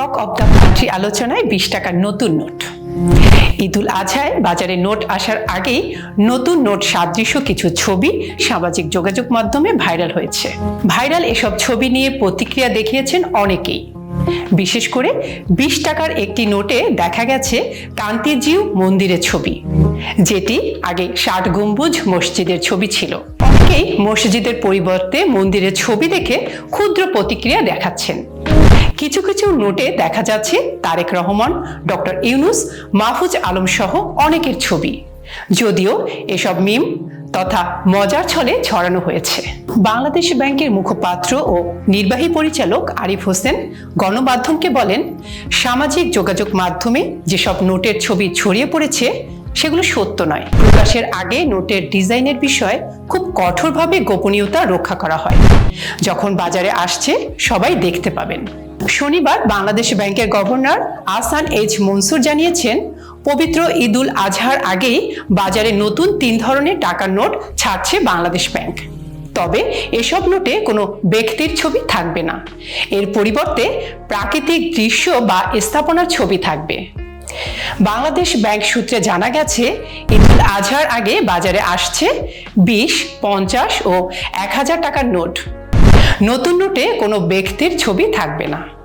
Talk of the country আলোচনায় বিশ টাকার নতুন নোট। ঈদুল আজহায় বাজারে নোট আসার আগেই নতুন নোট সাদৃশ্য কিছু ছবি সামাজিক যোগাযোগ মাধ্যমে ভাইরাল হয়েছে। ভাইরাল এসব ছবি নিয়ে প্রতিক্রিয়া দেখিয়েছেন অনেকেই। বিশেষ করে বিশ টাকার একটি নোটে দেখা গেছে কান্তিজিউ মন্দিরের ছবি, যেটি আগে ষাট গম্বুজ মসজিদের ছবি ছিল। অনেকেই মসজিদের পরিবর্তে মন্দিরের ছবি দেখে ক্ষুদ্র প্রতিক্রিয়া দেখাচ্ছেন। কিছু কিছু নোটে দেখা যাচ্ছে তারেক রহমান, ডক্টর ইউনুস, মাহফুজ আলম সহ অনেকের ছবি। যদিও এসব মিম তথা মজার ছলে ছড়ানো হয়েছে। বাংলাদেশ ব্যাংকের মুখপাত্র ও নির্বাহী পরিচালক আরিফ হোসেন গণমাধ্যমকে বলেন, সামাজিক যোগাযোগ মাধ্যমে যেসব নোটের ছবি ছড়িয়ে পড়েছে, সেগুলো সত্য নয়। প্রকাশের আগে নোটের ডিজাইনের বিষয়ে খুব কঠোরভাবে গোপনীয়তা রক্ষা করা হয়। যখন বাজারে আসছে, সবাই দেখতে পাবেন। শনিবার বাংলাদেশ ব্যাংকের গভর্নর আসান এইচ মনসুর জানিয়েছেন, পবিত্র ঈদুল আজহার আগেই বাজারে নতুন তিন ধরনের টাকার নোট ছাড়ছে বাংলাদেশ ব্যাংক। তবে এসব নোটে কোনো ব্যক্তির ছবি থাকবে না। এর পরিবর্তে প্রাকৃতিক দৃশ্য বা স্থাপনার ছবি থাকবে। বাংলাদেশ ব্যাংক সূত্রে জানা গেছে, ঈদুল আজহার আগে বাজারে আসছে বিশ, পঞ্চাশ ও এক হাজার টাকার নোট। নতুন নোটে কোনো ব্যক্তির ছবি থাকবে না।